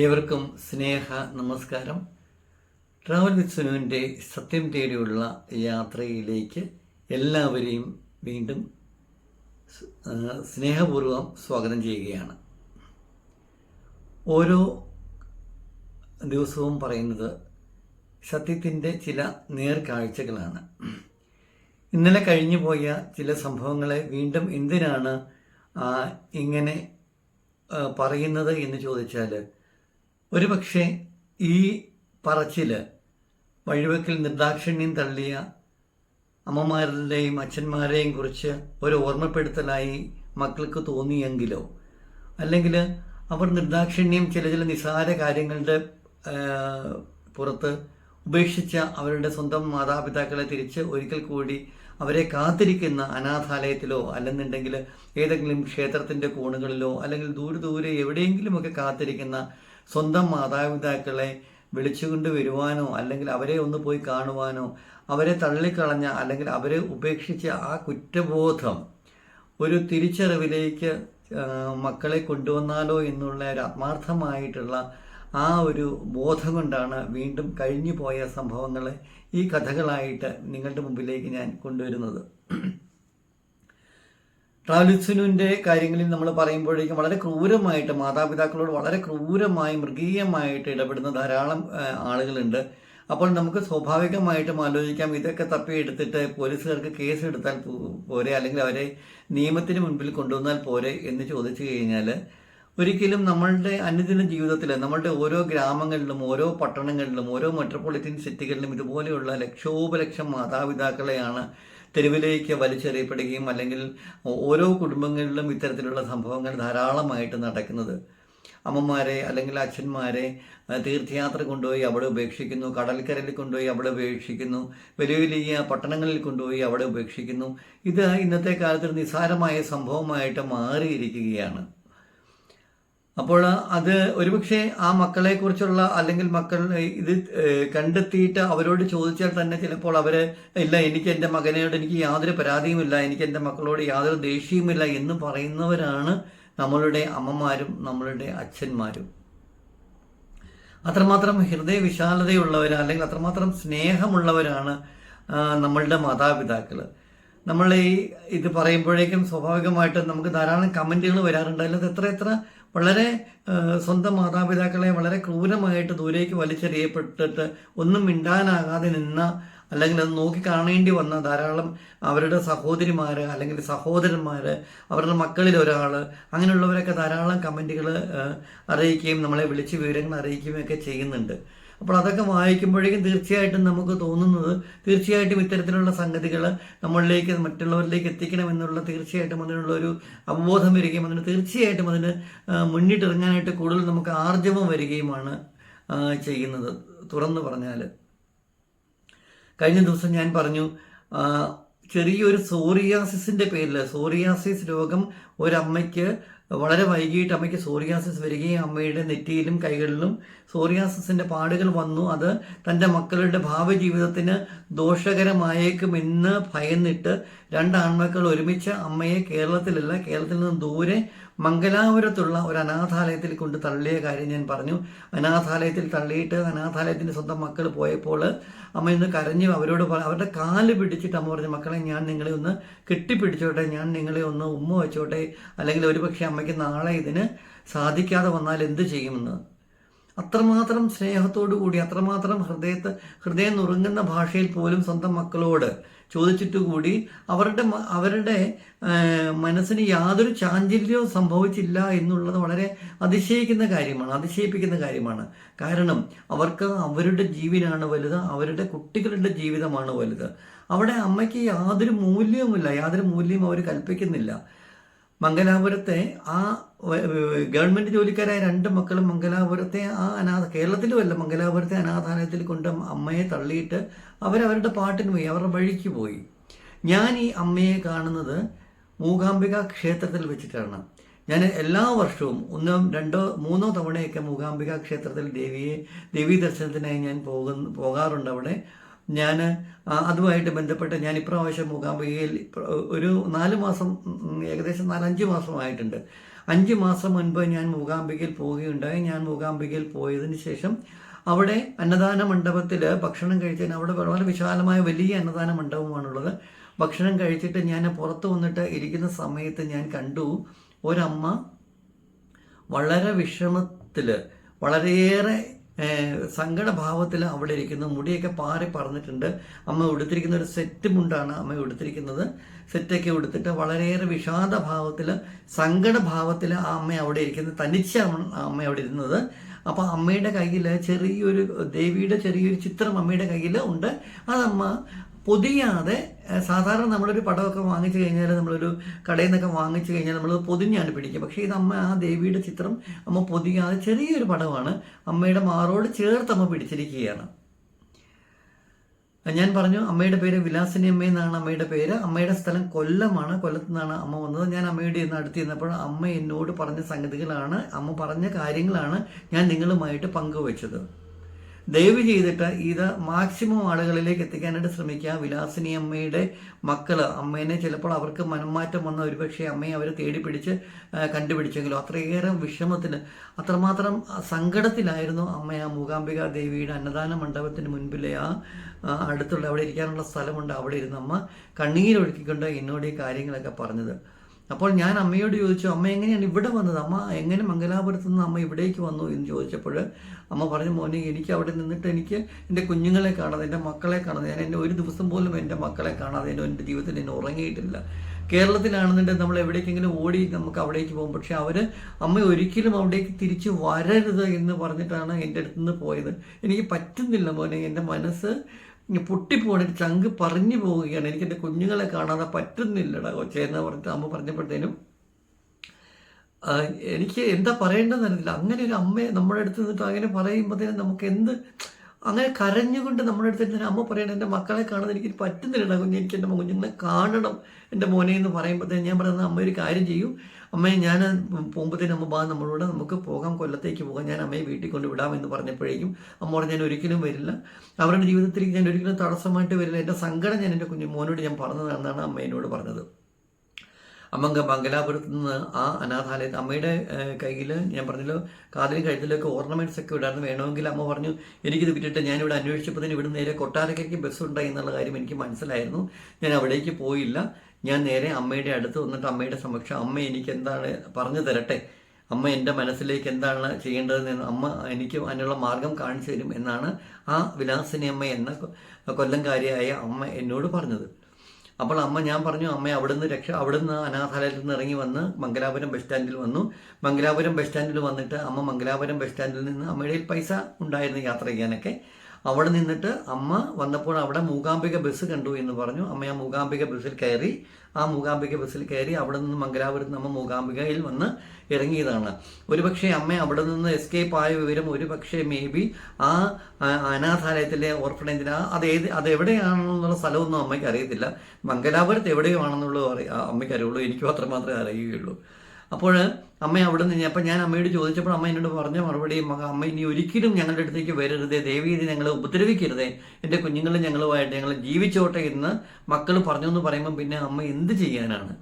ഏവർക്കും സ്നേഹ നമസ്കാരം. Travel with സുനുവിന്റെ സത്യം തേടിയുള്ള യാത്രയിലേക്ക് എല്ലാവരെയും വീണ്ടും സ്നേഹപൂർവം സ്വാഗതം ചെയ്യുകയാണ്. ഓരോ ദിവസവും പറയുന്നത് സത്യത്തിന്റെ ചില നേർക്കാഴ്ചകളാണ്. ഇന്നലെ കഴിഞ്ഞു പോയ ചില സംഭവങ്ങളെ വീണ്ടും എന്തിനാണ് ഇങ്ങനെ പറയുന്നത് എന്ന് ചോദിച്ചാൽ ഒരുപക്ഷെ ഈ പറച്ചിൽ വഴിവെക്കിൽ നിർദാക്ഷിണ്യം തള്ളിയ അമ്മമാരുടെയും അച്ഛന്മാരെയും കുറിച്ച് ഒരു ഓർമ്മപ്പെടുത്തലായി മക്കൾക്ക് തോന്നിയെങ്കിലോ? അല്ലെങ്കിൽ അവർ നിർദാക്ഷിണ്യം ചില ചില നിസ്സാര കാര്യങ്ങളുടെ പുറത്ത് ഉപേക്ഷിച്ച അവരുടെ സ്വന്തം മാതാപിതാക്കളെ തിരിച്ച് ഒരിക്കൽ കൂടി അവരെ കാത്തിരിക്കുന്ന അനാഥാലയത്തിലോ അല്ലെന്നുണ്ടെങ്കിൽ ഏതെങ്കിലും ക്ഷേത്രത്തിന്റെ കോണുകളിലോ അല്ലെങ്കിൽ ദൂരെ ദൂരെ എവിടെയെങ്കിലുമൊക്കെ കാത്തിരിക്കുന്ന സ്വന്തം മാതാപിതാക്കളെ വിളിച്ചുകൊണ്ട് വരുവാനോ അല്ലെങ്കിൽ അവരെ ഒന്ന് പോയി കാണുവാനോ അവരെ തള്ളിക്കളഞ്ഞ അല്ലെങ്കിൽ അവരെ ഉപേക്ഷിച്ച ആ കുറ്റബോധം ഒരു തിരിച്ചറിവിലേക്ക് മക്കളെ കൊണ്ടുവന്നാലോ എന്നുള്ള ഒരു ആത്മാർത്ഥമായിട്ടുള്ള ആ ഒരു ബോധം കൊണ്ടാണ് വീണ്ടും കഴിഞ്ഞു പോയ സംഭവങ്ങളെ ഈ കഥകളായിട്ട് നിങ്ങളുടെ മുമ്പിലേക്ക് ഞാൻ കൊണ്ടുവരുന്നത്. ട്രാവലിസുനുവിന്റെ കാര്യങ്ങളിൽ നമ്മൾ പറയുമ്പോഴേക്കും വളരെ ക്രൂരമായിട്ട് മാതാപിതാക്കളോട് വളരെ ക്രൂരമായി മൃഗീയമായിട്ട് ഇടപെടുന്ന ധാരാളം ആളുകളുണ്ട്. അപ്പോൾ നമുക്ക് സ്വാഭാവികമായിട്ടും ആലോചിക്കാം ഇതൊക്കെ തപ്പിയെടുത്തിട്ട് പോലീസുകാർക്ക് കേസ് എടുത്താൽ പോരെ അല്ലെങ്കിൽ അവരെ നിയമത്തിന് മുൻപിൽ കൊണ്ടുവന്നാൽ പോരെ എന്ന് ചോദിച്ചു കഴിഞ്ഞാൽ ഒരിക്കലും നമ്മളുടെ അനുദിന ജീവിതത്തിൽ നമ്മളുടെ ഓരോ ഗ്രാമങ്ങളിലും ഓരോ പട്ടണങ്ങളിലും ഓരോ മെട്രോപൊളിറ്റൻ സിറ്റികളിലും ഇതുപോലെയുള്ള ലക്ഷോപലക്ഷം മാതാപിതാക്കളെയാണ് തെരുവിലേക്ക് വലിച്ചെറിയപ്പെടുകയും അല്ലെങ്കിൽ ഓരോ കുടുംബങ്ങളിലും ഇത്തരത്തിലുള്ള സംഭവങ്ങൾ ധാരാളമായിട്ട് നടക്കുന്നത്. അമ്മമാരെ അല്ലെങ്കിൽ അച്ഛന്മാരെ തീർത്ഥയാത്ര കൊണ്ടുപോയി അവിടെ ഉപേക്ഷിക്കുന്നു കടൽക്കരയിൽ കൊണ്ടുപോയി അവിടെ ഉപേക്ഷിക്കുന്നു വലിയ വലിയ പട്ടണങ്ങളിൽ കൊണ്ടുപോയി അവിടെ ഉപേക്ഷിക്കുന്നു. ഇത് ഇന്നത്തെ കാലത്ത് നിസ്സാരമായ സംഭവമായിട്ട് മാറിയിരിക്കുകയാണ്. അപ്പോൾ അത് ഒരുപക്ഷെ ആ മക്കളെ കുറിച്ചുള്ള അല്ലെങ്കിൽ മക്കൾ ഇത് കണ്ടെത്തിയിട്ട് അവരോട് ചോദിച്ചാൽ തന്നെ ചിലപ്പോൾ അവർ ഇല്ല എനിക്ക് എന്റെ മകനോട് എനിക്ക് യാതൊരു പരാതിയുമില്ല എനിക്ക് എന്റെ മക്കളോട് യാതൊരു ദേഷ്യവുമില്ല എന്ന് പറയുന്നവരാണ് നമ്മളുടെ അമ്മമാരും നമ്മളുടെ അച്ഛന്മാരും. അത്രമാത്രം ഹൃദയ അല്ലെങ്കിൽ അത്രമാത്രം സ്നേഹമുള്ളവരാണ് നമ്മളുടെ മാതാപിതാക്കൾ നമ്മൾ ഈ ഇത് പറയുമ്പോഴേക്കും സ്വാഭാവികമായിട്ടും നമുക്ക് ധാരാളം കമന്റുകൾ വരാറുണ്ട്. അതിൽ എത്ര എത്ര വളരെ സ്വന്തം മാതാപിതാക്കളെ വളരെ ക്രൂരമായിട്ട് ദൂരേക്ക് വലിച്ചെറിയപ്പെട്ടിട്ട് ഒന്നും മിണ്ടാനാകാതെ നിന്ന അല്ലെങ്കിൽ അത് നോക്കി കാണേണ്ടി വന്ന ധാരാളം അവരുടെ സഹോദരിമാർ അല്ലെങ്കിൽ സഹോദരന്മാർ അവരുടെ മക്കളിൽ ഒരാൾ അങ്ങനെയുള്ളവരൊക്കെ ധാരാളം കമന്റുകൾ അറിയിക്കുകയും നമ്മളെ വിളിച്ച് വിവരങ്ങൾ അറിയിക്കുകയും ഒക്കെ ചെയ്യുന്നുണ്ട്. അപ്പോൾ അതൊക്കെ വായിക്കുമ്പോഴേക്കും തീർച്ചയായിട്ടും നമുക്ക് തോന്നുന്നത് തീർച്ചയായിട്ടും ഇത്തരത്തിലുള്ള സംഗതികൾ നമ്മളിലേക്ക് മറ്റുള്ളവരിലേക്ക് എത്തിക്കണം എന്നുള്ള തീർച്ചയായിട്ടും അതിനുള്ള ഒരു അവബോധം വരികയും അതിന് തീർച്ചയായിട്ടും അതിന് മുന്നിട്ടിറങ്ങാനായിട്ട് കൂടുതൽ നമുക്ക് ആർജവം വരികയുമാണ് ചെയ്യുന്നത്. തുറന്നു പറഞ്ഞാൽ കഴിഞ്ഞ ദിവസം ഞാൻ പറഞ്ഞു ചെറിയൊരു സോറിയാസിസിന്റെ പേരിൽ സോറിയാസിസ് രോഗം ഒരമ്മയ്ക്ക് വളരെ വൈകിട്ട് അമ്മയ്ക്ക് സോറിയാസിസ് വരികയും അമ്മയുടെ നെറ്റിയിലും കൈകളിലും സോറിയാസിസിന്റെ പാടുകൾ വന്നു. അത് തന്റെ മക്കളുടെ ഭാവി ജീവിതത്തിന് ദോഷകരമായേക്കുമെന്ന് ഭയന്നിട്ട് രണ്ട് ആൺമക്കൾ ഒരുമിച്ച് അമ്മയെ കേരളത്തിലല്ല കേരളത്തിൽ നിന്ന് ദൂരെ മംഗലാപുരത്തുള്ള ഒരു അനാഥാലയത്തിൽ കൊണ്ട് തള്ളിയ കാര്യം ഞാൻ പറഞ്ഞു. അനാഥാലയത്തിൽ തള്ളിയിട്ട് അനാഥാലയത്തിന്റെ സ്വന്തം മക്കൾ പോയപ്പോൾ അമ്മ ഇന്ന് കരഞ്ഞു. അവരോട് അവരുടെ കാൽ പിടിച്ചിട്ട് അമ്മ പറഞ്ഞു മക്കളെ ഞാൻ നിങ്ങളെ ഒന്ന് കെട്ടിപ്പിടിച്ചോട്ടെ ഞാൻ നിങ്ങളെ ഒന്ന് ഉമ്മ വെച്ചോട്ടെ അല്ലെങ്കിൽ ഒരുപക്ഷെ അമ്മയ്ക്ക് നാളെ ഇതിന് സാധിക്കാതെ വന്നാൽ എന്ത് ചെയ്യുമെന്ന്. അത്രമാത്രം സ്നേഹത്തോടു കൂടി അത്രമാത്രം ഹൃദയത്തെ ഹൃദയം നുറുങ്ങുന്ന ഭാഷയിൽ പോലും സ്വന്തം മക്കളോട് ചോദിച്ചിട്ട് കൂടി അവരുടെ അവരുടെ മനസ്സിന് യാതൊരു ചാഞ്ചല്യവും സംഭവിച്ചില്ല എന്നുള്ളത് വളരെ അതിശയിക്കുന്ന കാര്യമാണ് അതിശയിപ്പിക്കുന്ന കാര്യമാണ്. കാരണം അവർക്ക് അവരുടെ ജീവനാണ് വലുത് അവരുടെ കുട്ടികളുടെ ജീവിതമാണ് വലുത്. അവിടെ അമ്മയ്ക്ക് യാതൊരു മൂല്യവുമില്ല യാതൊരു മൂല്യവും അവർ കൽപ്പിക്കുന്നില്ല. മംഗലാപുരത്തെ ആ ഗവൺമെന്റ് ജോലിക്കാരായ രണ്ട് മക്കളും മംഗലാപുരത്തെ ആ അനാഥ കേരളത്തിലുമല്ല മംഗലാപുരത്തെ അനാഥാലയത്തിൽ കൊണ്ട് അമ്മയെ തള്ളിയിട്ട് അവരവരുടെ പാട്ടിന് പോയി അവരുടെ വഴിക്ക് പോയി. ഞാൻ ഈ അമ്മയെ കാണുന്നത് മൂകാംബിക ക്ഷേത്രത്തിൽ വെച്ചിട്ടാണ്. ഞാൻ എല്ലാ വർഷവും ഒന്നോ രണ്ടോ മൂന്നോ തവണയൊക്കെ മൂകാംബിക ക്ഷേത്രത്തിൽ ദേവിയെ ദേവീ ദർശനത്തിനായി ഞാൻ പോകുന്ന പോകാറുണ്ട് അവിടെ. ഞാൻ അതുമായിട്ട് ബന്ധപ്പെട്ട് ഞാൻ ഇപ്രാവശ്യം മൂകാംബികയിൽ ഒരു നാല് മാസം ഏകദേശം നാലഞ്ച് മാസമായിട്ടുണ്ട്. അഞ്ച് മാസം മുൻപ് ഞാൻ മൂകാംബികയിൽ പോവുകയുണ്ടായി. ഞാൻ മൂകാംബികയിൽ പോയതിന് ശേഷം അവിടെ അന്നദാന മണ്ഡപത്തിൽ ഭക്ഷണം കഴിച്ചതിന് അവിടെ വളരെ വിശാലമായ വലിയ അന്നദാന മണ്ഡപമാണുള്ളത്. ഭക്ഷണം കഴിച്ചിട്ട് ഞാൻ പുറത്ത് വന്നിട്ട് ഇരിക്കുന്ന സമയത്ത് ഞാൻ കണ്ടു ഒരമ്മ വളരെ വിഷമത്തിൽ വളരെയേറെ സങ്കടഭാവത്തിൽ അവിടെ ഇരിക്കുന്നു. മുടിയൊക്കെ പാറി പറഞ്ഞിട്ടുണ്ട് അമ്മ ഉടുത്തിരിക്കുന്ന ഒരു സെറ്റ് മുണ്ടാണ് അമ്മ ഉടുത്തിരിക്കുന്നത്. സെറ്റൊക്കെ ഉടുത്തിട്ട് വളരെയേറെ വിഷാദഭാവത്തിൽ സങ്കടഭാവത്തിൽ ആ അമ്മ അവിടെ ഇരിക്കുന്നത്. തനിച്ചാണ് ആ അമ്മ അവിടെ ഇരുന്നത്. അപ്പോൾ അമ്മയുടെ കയ്യിൽ ചെറിയൊരു ദേവിയുടെ ചെറിയൊരു ചിത്രം അമ്മയുടെ കയ്യിൽ ഉണ്ട്. അതമ്മ പൊതിയാതെ സാധാരണ നമ്മളൊരു പടമൊക്കെ വാങ്ങിച്ചു കഴിഞ്ഞാൽ നമ്മളൊരു കടയിൽ നിന്നൊക്കെ വാങ്ങിച്ചു കഴിഞ്ഞാൽ നമ്മൾ പൊതിഞ്ഞാണ് പിടിക്കുക. പക്ഷേ ഇത് അമ്മ ആ ദേവിയുടെ ചിത്രം അമ്മ പൊതിയാതെ ചെറിയൊരു പടമാണ്. അമ്മയുടെ മാറോട് ചേർത്ത് അമ്മ പിടിച്ചിരിക്കുകയാണ്. ഞാൻ പറഞ്ഞു അമ്മയുടെ പേര് വിലാസിനി അമ്മ എന്നാണ് അമ്മയുടെ പേര്. അമ്മയുടെ സ്ഥലം കൊല്ലമാണ്. കൊല്ലത്തു നിന്നാണ് അമ്മ വന്നത്. ഞാൻ അമ്മയുടെ ഇന്ന് അടുത്ത് ചെന്നപ്പോൾ അമ്മ എന്നോട് പറഞ്ഞ സംഗതികളാണ്. അമ്മ പറഞ്ഞ കാര്യങ്ങളാണ് ഞാൻ നിങ്ങളുമായിട്ട് പങ്കുവച്ചത്. ദയവ് ചെയ്തിട്ട് ഇത് മാക്സിമം ആളുകളിലേക്ക് എത്തിക്കാനായിട്ട് ശ്രമിക്കുക. വിലാസിനി അമ്മയുടെ മക്കൾ അമ്മേനെ ചിലപ്പോൾ അവർക്ക് മനംമാറ്റം വന്ന ഒരുപക്ഷെ അമ്മയെ അവർ തേടി പിടിച്ച് കണ്ടുപിടിച്ചെങ്കിലും അത്രയേറെ വിഷമത്തിന് അത്രമാത്രം സങ്കടത്തിലായിരുന്നു അമ്മ ആ മൂകാംബിക ദേവിയുടെ അന്നദാന മണ്ഡപത്തിന് മുൻപിലെ ആ അടുത്തുള്ള അവിടെ ഇരിക്കാനുള്ള സ്ഥലമുണ്ട്. അവിടെ ഇരുന്ന് അമ്മ കണ്ണീരൊഴുക്കിക്കൊണ്ട് എന്നോട് ഈ കാര്യങ്ങളൊക്കെ പറഞ്ഞത്. അപ്പോൾ ഞാൻ അമ്മയോട് ചോദിച്ചു അമ്മ എങ്ങനെയാണ് ഇവിടെ വന്നത്? അമ്മ എങ്ങനെ മംഗലാപുരത്ത് നിന്ന് അമ്മ ഇവിടേക്ക് വന്നു? എന്ന് ചോദിച്ചപ്പോൾ അമ്മ പറഞ്ഞു മോനെ എനിക്ക് അവിടെ നിന്നിട്ട് എനിക്ക് എന്റെ കുഞ്ഞുങ്ങളെ കാണാതെ എന്റെ മക്കളെ കാണാതെ ഞാൻ എന്റെ ഒരു ദിവസം പോലും എന്റെ മക്കളെ കാണാതെ എന്റെ ജീവിതത്തിൽ എന്നെ ഉറങ്ങിയിട്ടില്ല. കേരളത്തിലാണെന്നുണ്ടെങ്കിൽ നമ്മൾ എവിടേക്കെങ്കിലും ഓടി നമുക്ക് അവിടേക്ക് പോകും. പക്ഷെ അവർ അമ്മ ഒരിക്കലും അവിടേക്ക് തിരിച്ചു വരരുത് എന്ന് പറഞ്ഞിട്ടാണ് എന്റെ അടുത്ത് നിന്ന് പോയത്. എനിക്ക് പറ്റുന്നില്ല മോനെ എന്റെ മനസ്സ് പൊട്ടിപ്പോണ ചങ്ക് പറഞ്ഞു പോവുകയാണ്. എനിക്ക് എന്റെ കുഞ്ഞുങ്ങളെ കാണാതെ പറ്റുന്നില്ലടാ കൊച്ചേന്ന് പറഞ്ഞിട്ട് അമ്മ പറഞ്ഞപ്പോഴത്തേനും എനിക്ക് എന്താ പറയേണ്ടതെന്ന് അറിയില്ല അങ്ങനെ ഒരു അമ്മയെ നമ്മുടെ അടുത്ത് നിന്നിട്ട് അങ്ങനെ പറയുമ്പോഴത്തേനും നമുക്ക് എന്ത് അങ്ങനെ കരഞ്ഞുകൊണ്ട് നമ്മുടെ അടുത്ത് തന്നെ അമ്മ പറയണം എന്റെ മക്കളെ കാണാൻ എനിക്ക് പറ്റുന്നില്ല കുഞ്ഞ്. എനിക്ക് എന്റെ കുഞ്ഞുങ്ങളെ കാണണം എന്റെ മോനെ എന്ന് പറയുമ്പോഴത്തേനും ഞാൻ പറയുന്നത് അമ്മ ഒരു കാര്യം ചെയ്യൂ. അമ്മയെ ഞാൻ പോകുമ്പോഴത്തേനും അമ്മ ബാ നമ്മളോട് നമുക്ക് പോകാം കൊല്ലത്തേക്ക് പോകാം. ഞാൻ അമ്മയെ വീട്ടിൽ കൊണ്ട് വിടാമെന്ന് പറഞ്ഞപ്പോഴേക്കും അമ്മ പറഞ്ഞു ഞാൻ ഒരിക്കലും വരില്ല. അവരുടെ ജീവിതത്തിലേക്ക് ഞാൻ ഒരിക്കലും തടസ്സമായിട്ട് വരില്ല. എന്റെ സങ്കടം ഞാൻ എന്റെ കുഞ്ഞു മോനോട് ഞാൻ പറഞ്ഞതാണെന്നാണ് അമ്മ എന്നോട് പറഞ്ഞത്. അമ്മങ്ക മംഗലാപുരത്ത് നിന്ന് ആ അനാഥാലയത്തിൽ അമ്മയുടെ കയ്യിൽ ഞാൻ പറഞ്ഞല്ലോ കാതിലും കഴുത്തിലൊക്കെ ഓർണമെന്റ്സ് ഒക്കെ ഇടായിരുന്നു വേണമെങ്കിൽ അമ്മ പറഞ്ഞു എനിക്കിത് വിട്ടിട്ട് ഞാനിവിടെ അന്വേഷിച്ചപ്പോൾ തന്നെ ഇവിടെ നേരെ കൊട്ടാരക്കരയ്ക്ക് ബസ് ഉണ്ടായി എന്നുള്ള കാര്യം എനിക്ക് മനസ്സിലായിരുന്നു. ഞാൻ അവിടേക്ക് പോയില്ല. ഞാൻ നേരെ അമ്മയുടെ അടുത്ത് വന്നിട്ട് അമ്മയുടെ സമക്ഷം അമ്മ എനിക്ക് എന്താണ് പറഞ്ഞു തരട്ടെ? അമ്മ എന്റെ മനസ്സിലേക്ക് എന്താണ് ചെയ്യേണ്ടതെന്ന് അമ്മ എനിക്ക് അതിനുള്ള മാർഗം കാണിച്ചു തരും എന്നാണ് ആ വിലാസിനി അമ്മ എന്ന കൊല്ലംകാരിയായ അമ്മ എന്നോട് പറഞ്ഞത്. അപ്പോൾ അമ്മ ഞാൻ പറഞ്ഞു അമ്മ അവിടുന്ന് രക്ഷ അവിടുന്ന് അനാഥാലയത്തിൽ നിന്ന് ഇറങ്ങി വന്ന് മംഗലാപുരം ബസ് സ്റ്റാൻഡിൽ വന്നു. മംഗലാപുരം ബസ് സ്റ്റാൻഡിൽ വന്നിട്ട് അമ്മ മംഗലാപുരം ബസ് സ്റ്റാൻഡിൽ നിന്ന് അമ്മയുടെ പൈസ ഉണ്ടായിരുന്നു യാത്ര ചെയ്യാനൊക്കെ. അവിടെ നിന്നിട്ട് അമ്മ വന്നപ്പോൾ അവിടെ മൂകാംബിക ബസ് കണ്ടു എന്ന് പറഞ്ഞു. അമ്മ ആ മൂകാംബിക ബസ്സിൽ കയറി ആ മൂകാംബിക ബസ്സിൽ കയറി അവിടെ നിന്ന് മംഗലാപുരത്ത് അമ്മ മൂകാംബികയിൽ വന്ന് ഇറങ്ങിയതാണ്. ഒരുപക്ഷെ അമ്മ അവിടെ നിന്ന് എസ്കേപ്പ് ആയ വിവരം ഒരുപക്ഷെ മേ ബി ആ അനാഥാലയത്തിലെ ഓർഫണേജിന് അത് ഏത് അത് എവിടെയാണെന്നുള്ള സ്ഥലമൊന്നും അമ്മയ്ക്ക് അറിയത്തില്ല. മംഗലാപുരത്ത് എവിടെയോ ആണെന്നുള്ളത് അറി അമ്മയ്ക്ക് അറിയുള്ളൂ. എനിക്ക് മാത്രമേ അറിയുകയുള്ളൂ. അപ്പോൾ അമ്മ അവിടെ നിന്ന് അപ്പം ഞാൻ അമ്മയോട് ചോദിച്ചപ്പോൾ അമ്മ എന്നോട് പറഞ്ഞ മറുപടി "മക, അമ്മ ഇനി ഒരിക്കലും ഞങ്ങളുടെ അടുത്തേക്ക് വരരുതേ. ദേവി ഇത് ഞങ്ങളെ ഉപദ്രവിക്കരുതേ. എന്റെ കുഞ്ഞുങ്ങൾ ഞങ്ങളുമായിട്ട് ഞങ്ങൾ ജീവിച്ചോട്ടെ എന്ന് മക്കൾ പറഞ്ഞു എന്ന് പറയുമ്പോൾ പിന്നെ അമ്മ എന്ത് ചെയ്യാനാണ്?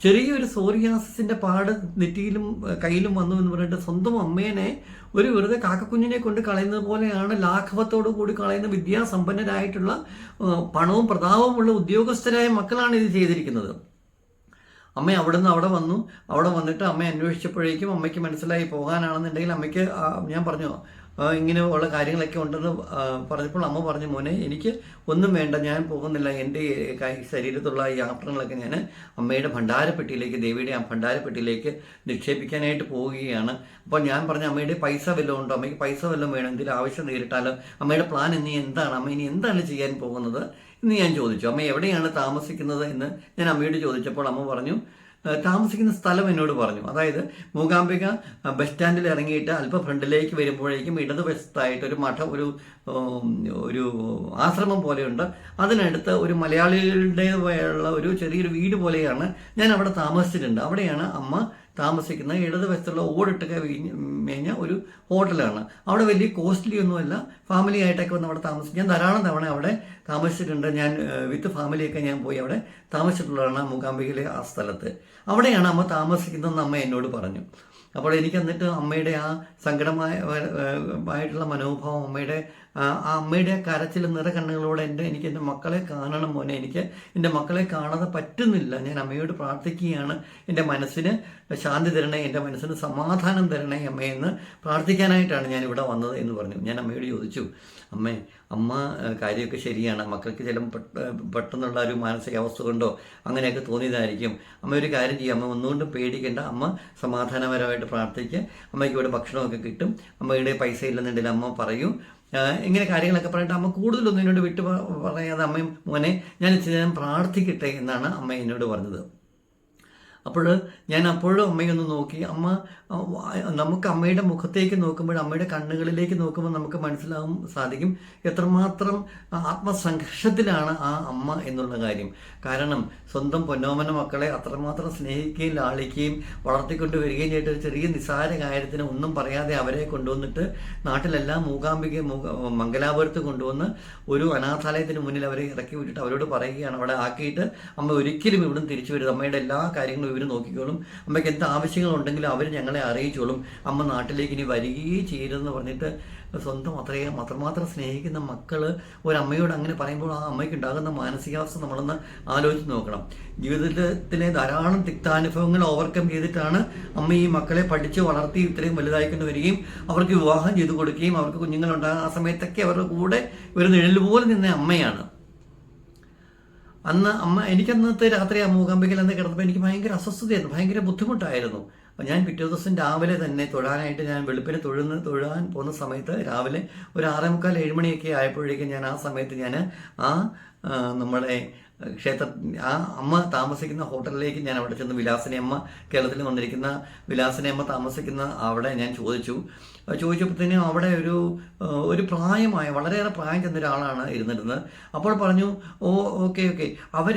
ചെറിയൊരു സോറിയാസിന്റെ പാട് നെറ്റിയിലും കയ്യിലും വന്നു എന്ന് പറഞ്ഞിട്ട് സ്വന്തം അമ്മേനെ ഒരു വെറുതെ കാക്കക്കുഞ്ഞിനെ കൊണ്ട് കളയുന്നത് പോലെയാണ് ലാഘവത്തോടു കൂടി കളയുന്ന വിദ്യാസമ്പന്നരായിട്ടുള്ള പണവും പ്രതാപവുമുള്ള ഉദ്യോഗസ്ഥരായ മക്കളാണ് ഇത് ചെയ്തിരിക്കുന്നത്. അമ്മ അവിടെ നിന്ന് അവിടെ വന്നു. അവിടെ വന്നിട്ട് അമ്മ അന്വേഷിച്ചപ്പോഴേക്കും അമ്മയ്ക്ക് മനസ്സിലായി പോകാനാണെന്നുണ്ടെങ്കിൽ അമ്മയ്ക്ക് ഞാൻ പറഞ്ഞു ഇങ്ങനെ ഉള്ള കാര്യങ്ങളൊക്കെ ഉണ്ടെന്ന് പറഞ്ഞപ്പോൾ അമ്മ പറഞ്ഞു മോനെ എനിക്ക് ഒന്നും വേണ്ട ഞാൻ പോകുന്നില്ല. എന്റെ ശരീരത്തുള്ള ഈ ആഭരണങ്ങളൊക്കെ ഞാൻ അമ്മയുടെ ഭണ്ഡാരപ്പെട്ടിയിലേക്ക് ദേവിയുടെ ആ ഭണ്ഡാരപ്പെട്ടിയിലേക്ക് നിക്ഷേപിക്കാനായിട്ട് പോവുകയാണ്. അപ്പോൾ ഞാൻ പറഞ്ഞു അമ്മയുടെ പൈസ വല്ലതും ഉണ്ടോ? അമ്മയ്ക്ക് പൈസ വല്ലതും വേണം. എന്തെങ്കിലും ആവശ്യം നേരിട്ടാലോ? അമ്മയുടെ പ്ലാൻ ഇനി എന്താണ്? അമ്മ ഇനി എന്താണ് ചെയ്യാൻ പോകുന്നത്? എന്ന് ഞാൻ ചോദിച്ചു. അമ്മ എവിടെയാണ് താമസിക്കുന്നത് എന്ന് ഞാൻ അമ്മയോട് ചോദിച്ചപ്പോൾ അമ്മ പറഞ്ഞു താമസിക്കുന്ന സ്ഥലം എന്നോട് പറഞ്ഞു. അതായത് മൂകാംബിക ബസ് സ്റ്റാൻഡിൽ ഇറങ്ങിയിട്ട് അല്പം ഫ്രണ്ടിലേക്ക് വരുമ്പോഴേക്കും ഇടതുവശത്തായിട്ട് ഒരു മഠം ഒരു ഒരു ആശ്രമം പോലെയുണ്ട്. അതിനടുത്ത് ഒരു മലയാളികളുടേതായുള്ള ഒരു ചെറിയൊരു വീട് പോലെയാണ് ഞാൻ അവിടെ താമസിച്ചിട്ടുണ്ട്. അവിടെയാണ് അമ്മ താമസിക്കുന്ന ഇടതുവശത്തുള്ള വീഞ്ഞ് മേഞ്ഞ ഒരു ഹോട്ടലാണ്. അവിടെ വലിയ കോസ്റ്റ്ലി ഒന്നുമല്ല. ഫാമിലി ആയിട്ടൊക്കെ വന്ന് അവിടെ താമസിക്കും. ഞാൻ ധാരാളം തവണ അവിടെ താമസിച്ചിട്ടുണ്ട്. ഞാൻ വിത്ത് ഫാമിലിയൊക്കെ ഞാൻ പോയി അവിടെ താമസിച്ചിട്ടുള്ളതാണ് മൂകാംബികയിലെ ആ സ്ഥലത്ത്. അവിടെയാണ് അമ്മ താമസിക്കുന്നതെന്ന് അമ്മ എന്നോട് പറഞ്ഞു. അപ്പോൾ എനിക്ക് എന്നിട്ട് അമ്മയുടെ ആ സങ്കടമായ ആയിട്ടുള്ള മനോഭാവം അമ്മയുടെ ആ അമ്മയുടെ കരച്ചിൽ നിറ കണ്ണുകളോടെ എന്റെ എനിക്ക് എന്റെ മക്കളെ കാണണം മോനെ. എനിക്ക് എന്റെ മക്കളെ കാണാതെ പറ്റുന്നില്ല. ഞാൻ അമ്മയോട് പ്രാർത്ഥിക്കുകയാണ്. എന്റെ മനസ്സിന് ശാന്തി തരണേ എന്റെ മനസ്സിന് സമാധാനം തരണേ അമ്മയെന്ന് പ്രാർത്ഥിക്കാനായിട്ടാണ് ഞാൻ ഇവിടെ വന്നത് എന്ന് പറഞ്ഞു. ഞാൻ അമ്മയോട് ചോദിച്ചു അമ്മേ അമ്മ കാര്യമൊക്കെ ശരിയാണ്. മക്കൾക്ക് ചില പെട്ടെന്നുള്ള ഒരു മാനസികാവസ്ഥ കൊണ്ടോ? അങ്ങനെയൊക്കെ തോന്നിയതായിരിക്കും. അമ്മ ഒരു കാര്യം ചെയ്യും. അമ്മ ഒന്നുകൊണ്ടും പേടിക്കേണ്ട. അമ്മ സമാധാനപരമായിട്ട് പ്രാർത്ഥിക്കുക അമ്മയ്ക്ക് ഇവിടെ ഭക്ഷണമൊക്കെ കിട്ടും. അമ്മയുടെ പൈസ ഇല്ലെന്നുണ്ടെങ്കിൽ അമ്മ പറയൂ. ഇങ്ങനെ കാര്യങ്ങളൊക്കെ പറഞ്ഞിട്ട് അമ്മ കൂടുതലൊന്നും എന്നോട് വിട്ടു പറയാതെ അമ്മയും മോനെ ഞാൻ ഇച്ചിരി നേരം പ്രാർത്ഥിക്കട്ടെ എന്നാണ് അമ്മ എന്നോട് പറഞ്ഞത്. അപ്പോൾ ഞാൻ അപ്പോഴും അമ്മയൊന്ന് നോക്കി. അമ്മ നമുക്ക് അമ്മയുടെ മുഖത്തേക്ക് നോക്കുമ്പോൾ അമ്മയുടെ കണ്ണുകളിലേക്ക് നോക്കുമ്പോൾ നമുക്ക് മനസ്സിലാവും സാധിക്കും എത്രമാത്രം ആത്മസംഘർഷത്തിലാണ് ആ അമ്മ എന്നുള്ള കാര്യം. കാരണം സ്വന്തം പൊന്നോമന മക്കളെ അത്രമാത്രം സ്നേഹിക്കുകയും ലാളിക്കുകയും വളർത്തിക്കൊണ്ട് വരികയും ചെയ്തിട്ട് ഒരു ചെറിയ നിസ്സാര കാര്യത്തിന് ഒന്നും പറയാതെ അവരെ കൊണ്ടുവന്നിട്ട് നാട്ടിലെല്ലാം മൂകാംബിക മൂക മംഗലാപുരത്ത് കൊണ്ടുവന്ന് ഒരു അനാഥാലയത്തിന് മുന്നിൽ അവരെ ഇറക്കി വിട്ടിട്ട് അവരോട് പറയുകയാണ്. അവിടെ ആക്കിയിട്ട് അമ്മ ഒരിക്കലും ഇവിടുന്ന് തിരിച്ചു വരും അമ്മയുടെ എല്ലാ കാര്യങ്ങളും ഇവർ നോക്കിക്കോളും. അമ്മയ്ക്ക് എന്ത് ആവശ്യങ്ങളുണ്ടെങ്കിലും അവർ ഞങ്ങളെ അറിയിച്ചോളും. അമ്മ നാട്ടിലേക്ക് ഇനി വരികയും ചെയ്യരുതെന്ന് പറഞ്ഞിട്ട് സ്വന്തം അത്രയും അത്രമാത്രം സ്നേഹിക്കുന്ന മക്കൾ ഒരമ്മയോട് അങ്ങനെ പറയുമ്പോൾ ആ അമ്മയ്ക്ക് ഉണ്ടാകുന്ന മാനസികാവസ്ഥ നമ്മളൊന്ന് ആലോചിച്ച് നോക്കണം. ജീവിതത്തിലെ ധാരാളം തിക്താനുഭവങ്ങൾ ഓവർകം ചെയ്തിട്ടാണ് അമ്മ ഈ മക്കളെ പഠിച്ച് വളർത്തി ഇത്രയും വലുതായിക്കൊണ്ട് വരികയും അവർക്ക് വിവാഹം ചെയ്തു കൊടുക്കുകയും അവർക്ക് കുഞ്ഞുങ്ങൾ കുഞ്ഞുങ്ങളുണ്ടാകുന്ന ആ സമയത്തൊക്കെ അവരുടെ കൂടെ ഒരു നിഴൽ പോലെ നിന്ന അമ്മയാണ്. അന്ന് അമ്മ എനിക്കന്നത്തെ രാത്രി ആ മൂകാംബികയിൽ അന്ന് കിടന്നപ്പോൾ എനിക്ക് ഭയങ്കര അസ്വസ്ഥതയായിരുന്നു. ഭയങ്കര ബുദ്ധിമുട്ടായിരുന്നു. അപ്പോൾ ഞാൻ പിറ്റേ ദിവസം രാവിലെ തന്നെ തൊഴാനായിട്ട് ഞാൻ വെളുപ്പിന് തൊഴുന്ന് തൊഴാൻ പോകുന്ന സമയത്ത് രാവിലെ ഒരു ആറേ മുക്കാൽ ഏഴ് മണിയൊക്കെ ആയപ്പോഴേക്കും ഞാൻ ആ സമയത്ത് ഞാൻ ആ നമ്മളെ ക്ഷേത്ര ആ അമ്മ താമസിക്കുന്ന ഹോട്ടലിലേക്ക് ഞാൻ അവിടെ ചെന്ന് വിലാസനയമ്മ കേരളത്തിൽ വന്നിരിക്കുന്ന വിലാസനയമ്മ താമസിക്കുന്ന അവിടെ ഞാൻ ചോദിച്ചു. ചോദിച്ചപ്പോഴത്തേനും അവിടെ ഒരു ഒരു പ്രായമായ വളരെയേറെ പ്രായം ചെന്ന ഒരാളാണ് ഇരുന്നിരുന്നത്. അപ്പോൾ പറഞ്ഞു ഓ ഓക്കെ ഓക്കെ. അവർ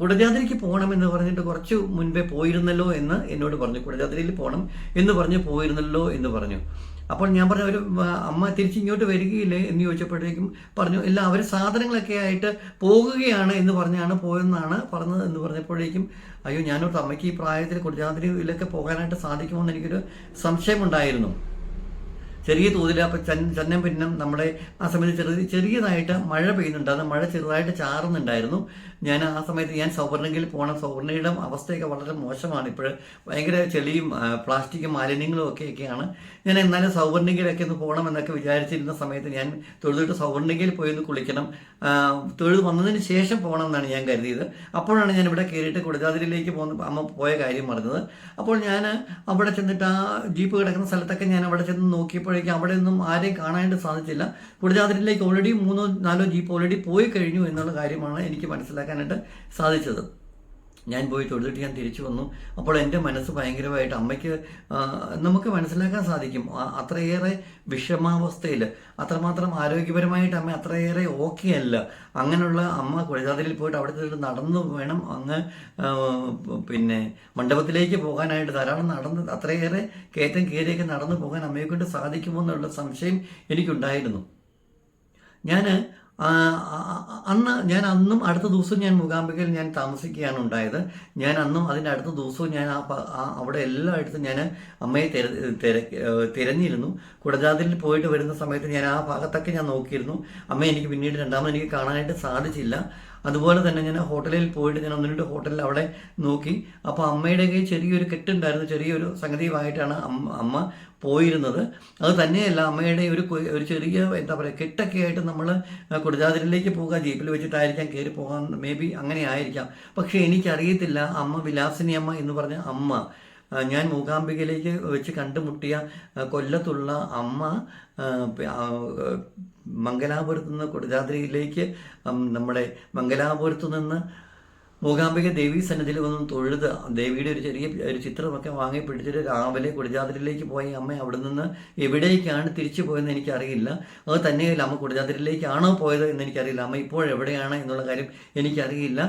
കുടജാദ്രിക്ക് പോകണമെന്ന് പറഞ്ഞിട്ട് കുറച്ച് മുൻപേ പോയിരുന്നല്ലോ എന്ന് എന്നോട് പറഞ്ഞു. കുടജാദ്രിയിൽ പോകണം എന്ന് പറഞ്ഞ് പോയിരുന്നല്ലോ എന്ന് പറഞ്ഞു. അപ്പോൾ ഞാൻ പറഞ്ഞു ഒരു അമ്മ തിരിച്ച് ഇങ്ങോട്ട് വരികയില്ലേ? എന്ന് ചോദിച്ചപ്പോഴേക്കും പറഞ്ഞു ഇല്ല അവർ സാധനങ്ങളൊക്കെ ആയിട്ട് പോകുകയാണ് എന്ന് പറഞ്ഞാണ് പോയെന്നാണ് പറഞ്ഞത് എന്ന് പറഞ്ഞപ്പോഴേക്കും അയ്യോ ഞാനോട്ട് അമ്മയ്ക്ക് ഈ പ്രായത്തിൽ കുടജാദ്രിയിലൊക്കെ പോകാനായിട്ട് സാധിക്കുമോ? എന്ന് എനിക്കൊരു സംശയമുണ്ടായിരുന്നു. ചെറിയ തോതിൽ അപ്പം ചെന്നം പിന്നം നമ്മുടെ ആ സമയത്ത് ചെറിയ ചെറിയതായിട്ട് മഴ പെയ്യുന്നുണ്ട്. അത് മഴ ചെറുതായിട്ട് ചാറുന്നുണ്ടായിരുന്നു. ഞാൻ ആ സമയത്ത് ഞാൻ സൗവർണയിൽ പോകണം സൗവർണയുടെ അവസ്ഥയൊക്കെ വളരെ മോശമാണ്. ഇപ്പോൾ ഭയങ്കര ചെളിയും പ്ലാസ്റ്റിക്കും മാലിന്യങ്ങളും ഒക്കെ ഒക്കെയാണ് ഞാൻ എന്നാലും സൗവർണികയിലൊക്കെ ഒന്ന് പോകണം എന്നൊക്കെ വിചാരിച്ചിരുന്ന സമയത്ത് ഞാൻ തൊഴുതിട്ട് സൗവർണികയിൽ പോയി ഒന്ന് കുളിക്കണം തൊഴുത് വന്നതിന് ശേഷം പോകണം എന്നാണ് ഞാൻ കരുതിയത്. അപ്പോഴാണ് ഞാൻ ഇവിടെ കയറിയിട്ട് കുടജാതിരിയിലേക്ക് പോകുന്ന അമ്മ പോയ കാര്യം പറഞ്ഞത് അപ്പോൾ ഞാൻ അവിടെ ചെന്നിട്ട് ആ ജീപ്പ് കിടക്കുന്ന സ്ഥലത്തൊക്കെ ഞാൻ അവിടെ ചെന്ന് നോക്കിയപ്പോഴേക്കും അവിടെ ഒന്നും ആരെയും കാണാനായിട്ട് സാധിച്ചില്ല. കുടജാതിരിയിലേക്ക് ഓൾറെഡി മൂന്നോ നാലോ ജീപ്പ് ഓൾറെഡി പോയി കഴിഞ്ഞു എന്നുള്ള കാര്യമാണ് എനിക്ക് മനസ്സിലാക്കാനായിട്ട് സാധിച്ചത്. ഞാൻ പോയി തൊഴുതിട്ട് ഞാൻ തിരിച്ചു വന്നു. അപ്പോൾ എന്റെ മനസ്സ് ഭയങ്കരമായിട്ട് അമ്മയ്ക്ക് നമുക്ക് മനസ്സിലാക്കാൻ സാധിക്കും. അത്രയേറെ വിഷമാവസ്ഥയിൽ അത്രമാത്രം ആരോഗ്യപരമായിട്ട് അമ്മ അത്രയേറെ ഓക്കെ അല്ല. അങ്ങനെയുള്ള അമ്മ കുഴജാതിരിയിൽ പോയിട്ട് അവിടെ ചെന്നിട്ട് നടന്നു വേണം അങ്ങ് പിന്നെ മണ്ഡപത്തിലേക്ക് പോകാനായിട്ട്. ധാരാളം നടന്ന് അത്രയേറെ കയറ്റം കയറിയൊക്കെ നടന്നു പോകാൻ അമ്മയെക്കൊണ്ട് സാധിക്കുമോ എന്നുള്ള സംശയം എനിക്കുണ്ടായിരുന്നു. ഞാൻ അന്ന് ഞാൻ അന്നും അടുത്ത ദിവസവും ഞാൻ മൂകാംബികയിൽ ഞാൻ താമസിക്കുകയാണ് ഉണ്ടായത്. ഞാൻ അന്നും അതിന്റെ അടുത്ത ദിവസവും ഞാൻ ആ അവിടെ എല്ലായിടത്തും ഞാൻ അമ്മയെ തിര തിര തിരഞ്ഞിരുന്നു. കുടജാതിരിൽ പോയിട്ട് വരുന്ന സമയത്ത് ഞാൻ ആ ഭാഗത്തൊക്കെ ഞാൻ നോക്കിയിരുന്നു. അമ്മ എനിക്ക് പിന്നീട് രണ്ടാമത് എനിക്ക് കാണാനായിട്ട് സാധിച്ചില്ല. അതുപോലെ തന്നെ ഞാൻ ഹോട്ടലിൽ പോയിട്ട് ഞാൻ ഒന്ന് ഹോട്ടലിൽ അവിടെ നോക്കി. അപ്പോൾ അമ്മയുടെ കയ്യിൽ ചെറിയൊരു കെട്ടുണ്ടായിരുന്നു. ചെറിയൊരു സംഗതിയുമായിട്ടാണ് അമ്മ പോയിരുന്നത്. അത് തന്നെയല്ല അമ്മയുടെ ഒരു ഒരു ചെറിയ എന്താ പറയുക കെട്ടൊക്കെ ആയിട്ട് നമ്മൾ കുടജാതിരിലേക്ക് പോകാൻ ജീപ്പിൽ വെച്ചിട്ടായിരിക്കാം കയറി പോകാൻ മേ ബി അങ്ങനെ ആയിരിക്കാം. പക്ഷേ എനിക്കറിയത്തില്ല അമ്മ വിലാസിനി അമ്മ എന്ന് പറഞ്ഞ അമ്മ ഞാൻ മൂകാംബികയിലേക്ക് വെച്ച് കണ്ടുമുട്ടിയ കൊല്ലത്തുള്ള അമ്മ മംഗലാപുരത്ത് നിന്ന് കുടജാദ്രിയിലേക്ക് നമ്മുടെ മംഗലാപുരത്ത് നിന്ന് മൂകാംബിക ദേവി സന്നിധിയിൽ വന്ന് തൊഴുത് ദേവിയുടെ ഒരു ചെറിയ ഒരു ചിത്രമൊക്കെ വാങ്ങി പിടിച്ചിട്ട് രാവിലെ കുടജാതിരിലേക്ക് പോയി അമ്മ അവിടെ നിന്ന് എവിടേക്കാണ് തിരിച്ചു പോയതെന്ന് എനിക്കറിയില്ല. അത് തന്നെയല്ല അമ്മ കുടജാതിരിലേക്കാണോ പോയത് എന്ന് എനിക്കറിയില്ല. അമ്മ ഇപ്പോൾ എവിടെയാണ് എന്നുള്ള കാര്യം എനിക്കറിയില്ല.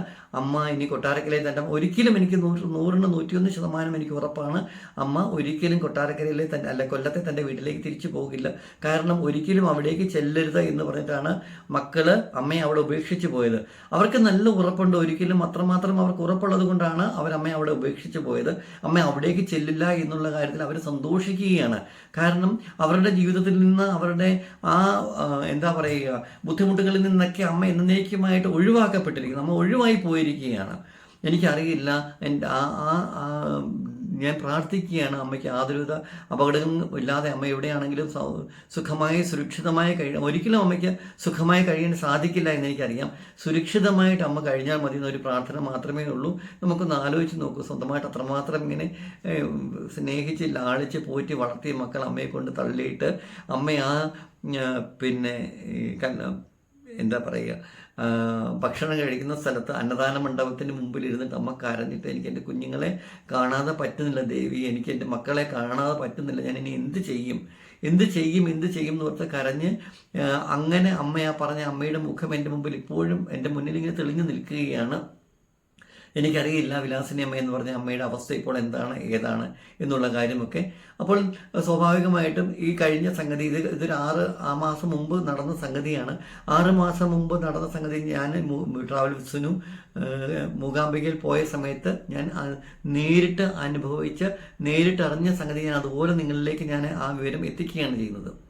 അമ്മ ഇനി കൊട്ടാരക്കരയിൽ തന്നെ ഒരിക്കലും എനിക്ക് നൂറ് നൂറിന് നൂറ്റിയൊന്ന് ശതമാനം എനിക്ക് ഉറപ്പാണ്. അമ്മ ഒരിക്കലും കൊട്ടാരക്കരയിലെ തന്നെ അല്ല കൊല്ലത്തെ തന്റെ വീട്ടിലേക്ക് തിരിച്ചു പോകില്ല. കാരണം ഒരിക്കലും അവിടേക്ക് ചെല്ലരുത് എന്ന് പറഞ്ഞിട്ടാണ് മക്കൾ അമ്മയെ അവിടെ ഉപേക്ഷിച്ച് പോയത്. അവർക്ക് നല്ല ഉറപ്പുണ്ട്. ഒരിക്കലും അത്രമാത്രം അവർക്ക് ഉറപ്പുള്ളത് കൊണ്ടാണ് അവരമ്മയെ അവിടെ ഉപേക്ഷിച്ച് പോയത്. അമ്മ അവിടേക്ക് ചെല്ലില്ല എന്നുള്ള കാര്യത്തിൽ അവർ സന്തോഷിക്കുകയാണ്. കാരണം അവരുടെ ജീവിതത്തിൽ നിന്ന് അവരുടെ ആ എന്താ പറയുക ബുദ്ധിമുട്ടുകളിൽ നിന്നൊക്കെ അമ്മ എന്നേക്കുമായിട്ട് ഒഴിവാക്കപ്പെട്ടിരിക്കുന്നു. അമ്മ ഒഴിവായി പോയിരിക്കുകയാണ്. എനിക്കറിയില്ല എന്റെ ആ ആ ഞാൻ പ്രാർത്ഥിക്കുകയാണ് അമ്മയ്ക്ക് യാതൊരുവിധ അപകടങ്ങൾ ഇല്ലാതെ അമ്മ എവിടെയാണെങ്കിലും സുഖമായി സുരക്ഷിതമായി കഴിയാം ഒരിക്കലും അമ്മയ്ക്ക് സുഖമായി കഴിയാൻ സാധിക്കില്ല എന്ന് എനിക്കറിയാം സുരക്ഷിതമായിട്ട് അമ്മ കഴിഞ്ഞാൽ മതി എന്നൊരു പ്രാർത്ഥന മാത്രമേ ഉള്ളൂ. നമുക്കൊന്ന് ആലോചിച്ച് നോക്കൂ. സ്വന്തമായിട്ട് അത്രമാത്രം ഇങ്ങനെ സ്നേഹിച്ച് ലാളിച്ച് പോറ്റി വളർത്തിയ മക്കൾ അമ്മയെ കൊണ്ട് തള്ളിയിട്ട് അമ്മ ആ പിന്നെ എന്താ പറയുക ഭക്ഷണം കഴിക്കുന്ന സ്ഥലത്ത് അന്നദാന മണ്ഡപത്തിന് മുമ്പിൽ ഇരുന്നിട്ട് അമ്മ കരഞ്ഞിട്ട് എനിക്ക് എന്റെ കുഞ്ഞുങ്ങളെ കാണാതെ പറ്റുന്നില്ല ദേവി എനിക്ക് എന്റെ മക്കളെ കാണാതെ പറ്റുന്നില്ല. ഞാൻ ഇനി എന്ത് ചെയ്യും? എന്ത് ചെയ്യും? എന്ത് ചെയ്യും എന്ന് ഓർത്ത് കരഞ്ഞ് അങ്ങനെ അമ്മയാ പറഞ്ഞ അമ്മയുടെ മുഖം എന്റെ മുമ്പിൽ ഇപ്പോഴും എന്റെ മുന്നിൽ ഇങ്ങനെ തെളിഞ്ഞു നിൽക്കുകയാണ്. എനിക്കറിയില്ല വിലാസിനി അമ്മ എന്ന് പറഞ്ഞ അമ്മയുടെ അവസ്ഥ ഇപ്പോൾ എന്താണ് ഏതാണ് എന്നുള്ള കാര്യമൊക്കെ. അപ്പോൾ സ്വാഭാവികമായിട്ടും ഈ കഴിഞ്ഞ സംഗതി ഇത് ഇതൊരു ആറ് ആ മാസം മുമ്പ് നടന്ന സംഗതിയാണ്. ആറ് മാസം മുമ്പ് നടന്ന സംഗതി ഞാൻ ട്രാവൽസിനും മൂകാംബികയിൽ പോയ സമയത്ത് ഞാൻ നേരിട്ട് അനുഭവിച്ച് നേരിട്ട് അറിഞ്ഞ സംഗതി ഞാൻ അതുപോലെ നിങ്ങളിലേക്ക് ഞാൻ ആ വിവരം എത്തിക്കുകയാണ് ചെയ്യുന്നത്.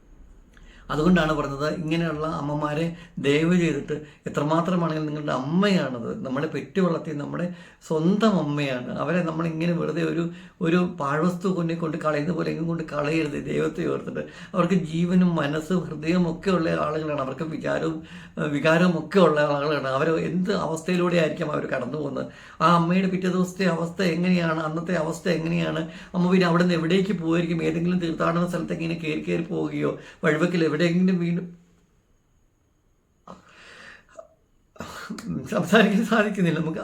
അതുകൊണ്ടാണ് പറഞ്ഞത് ഇങ്ങനെയുള്ള അമ്മമാരെ ദയവ് ചെയ്തിട്ട് എത്രമാത്രമാണെങ്കിലും നിങ്ങളുടെ അമ്മയാണത്. നമ്മളെ പെറ്റു വളർത്തി നമ്മുടെ സ്വന്തം അമ്മയാണ്. അവരെ നമ്മളിങ്ങനെ വെറുതെ ഒരു ഒരു പാഴ്വസ്തു കൊന്നി കൊണ്ട് കളയുന്ന പോലെ എങ്ങും കൊണ്ട് കളയരുത്. ദൈവത്തെ ഓർത്തിട്ട് അവർക്ക് ജീവനും മനസ്സും ഹൃദയവും ഒക്കെ ഉള്ള ആളുകളാണ്. അവർക്ക് വികാരവും ഏഹ് വികാരവും ഒക്കെ ഉള്ള ആളുകളാണ്. അവർ എന്ത് അവസ്ഥയിലൂടെ ആയിരിക്കും അവർ കടന്നു പോകുന്നത്? ആ അമ്മയുടെ പിറ്റേ ദിവസത്തെ അവസ്ഥ എങ്ങനെയാണ്? അന്നത്തെ അവസ്ഥ എങ്ങനെയാണ്? അമ്മ പിന്നെ അവിടെ നിന്ന് എവിടേക്ക് പോയിരിക്കും ഏതെങ്കിലും തീർത്ഥാടന സ്ഥലത്തേക്ക് ഇങ്ങനെ കയറി കയറി പോവുകയോ? വഴിവെക്കിൽ എവിടെയെങ്കിലും വീണ്ടും സംസാരിക്കാൻ സാധിക്കുന്നില്ല. നമുക്ക്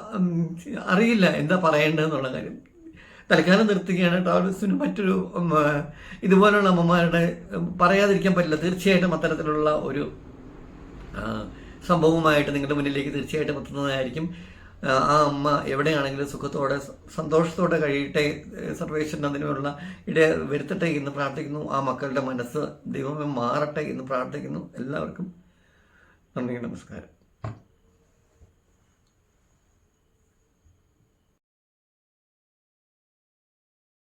അറിയില്ല എന്താ പറയേണ്ടതെന്നുള്ള കാര്യം. തൽക്കാലം നിർത്തുകയാണ് ട്രാവൽസിന് മറ്റൊരു ഇതുപോലുള്ള അമ്മമാരുടെ പറയാതിരിക്കാൻ പറ്റില്ല. തീർച്ചയായിട്ടും അത്തരത്തിലുള്ള ഒരു സംഭവമായിട്ട് നിങ്ങളുടെ മുന്നിലേക്ക് തീർച്ചയായിട്ടും എത്തുന്നതായിരിക്കും. ആ, അമ്മ എവിടെയാണെങ്കിലും സുഖത്തോടെ സന്തോഷത്തോടെ കഴിയട്ടെ സർവേശ്വരൻ അതിനുള്ള ഇട വരുത്തട്ടെ എന്ന് പ്രാർത്ഥിക്കുന്നു. ആ മക്കളുടെ മനസ്സ് ദൈവമേ മാറട്ടെ എന്ന് പ്രാർത്ഥിക്കുന്നു. എല്ലാവർക്കും നന്ദി നമസ്കാരം.